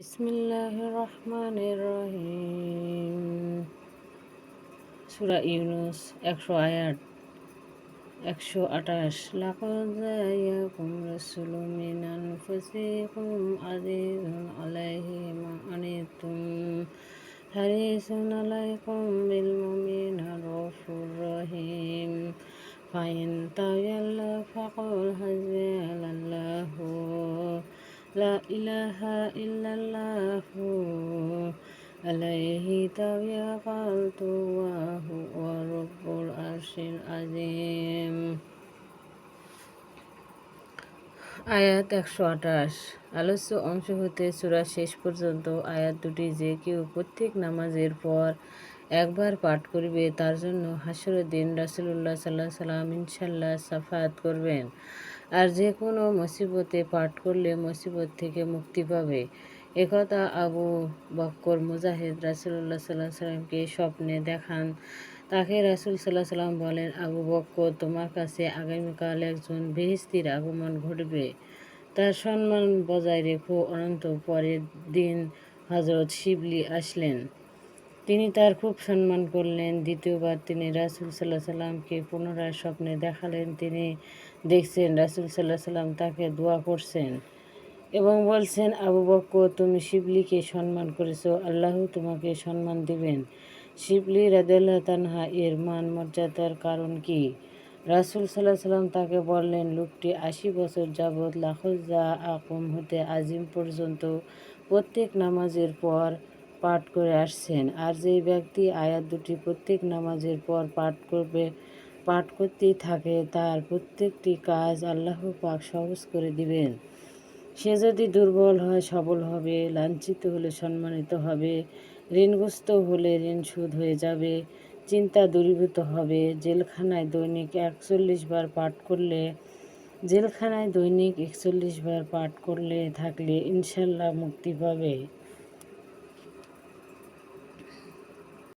বিসমিল্লাহির রহমানির রহিম। সুরা ইউনুস একশো আয়াত, একশো আঠাশ। লাকাদ জায়াকুম রাসূলুম মিন আনফুসিকুম আজিজুন আলাইহি মা আনিতুম। হারিসুন আলাইকুম বিল রাউফুর রহিম। ফাইন তাওয়াল্লাw ফাকুল হাসবিয়াল্লাহু لا إله إلا الله. عليه توكلت وهو رب العرش العظيم. আয়াত একশো আঠাশ। আলোচ্য অংশ হতে সূরা শেষ পর্যন্ত আয়াত দুটি যে কেউ প্রত্যেক নামাজের পর একবার পাঠ করবে, তার জন্য হাসরের দিন রাসূলুল্লাহ সাল্লাহ সাল্লাম ইনশাল্লাহ সাফাত করবেন। আর যে কোনো মুসিবতে পাঠ করলে মুসিবত থেকে মুক্তি পাবে। একথা আবু বক্কর মুজাহিদ রাসুল্লাহ সাল্লাহ সাল্লামকে স্বপ্নে দেখান। তাকে রাসুল সাল্লাহ সাল্লাম বলেন, আবু বক্কর, তোমার কাছে আগামীকাল একজন বেহেস্তির আগমন ঘটবে। তার সম্মান বজায় রেখো, অনন্ত পরের দিন হজরত শিবলি আসলেন। তিনি তার খুব সম্মান করলেন। দ্বিতীয়বার তিনি রাসুল সাল্লাহ সাল্লামকে পুনরায় স্বপ্নে দেখালেন। তিনি দেখছেন রাসুল সাল্লাহ সাল্লাম তাকে দোয়া করছেন এবং বলছেন, আবু বক্কর, তুমি শিবলিকে সম্মান করেছ। আল্লাহ তোমাকে সম্মান দিবেন। শিবলি রাদেল্লাহ তানহা এর মান মর্যাদার কারণ কি? রাসুল সাল্লাহ সাল্লাম তাকে বললেন, লোকটি আশি বছর যাবৎ লাখজা আকম হতে আজিম পর্যন্ত প্রত্যেক নামাজের পর পাঠ করে আসছেন। আর যেই ব্যক্তি আয়াত দুটি প্রত্যেক নামাজের পর পাঠ করবে, পাঠ করতেই থাকে, তার প্রত্যেকটি কাজ আল্লাহ পাক সহজ করে দিবেন। সে যদি দুর্বল হয়, সবল হবে, লাঞ্ছিত হলে সম্মানিত হবে, ঋণগ্রস্ত হলে ঋণ সুদ হয়ে যাবে, চিন্তা দূরীভূত হবে। জেলখানায় দৈনিক একচল্লিশ বার পাঠ করলে, জেলখানায় দৈনিক একচল্লিশ বার পাঠ করলে থাকলে ইনশাল্লাহ মুক্তি পাবে।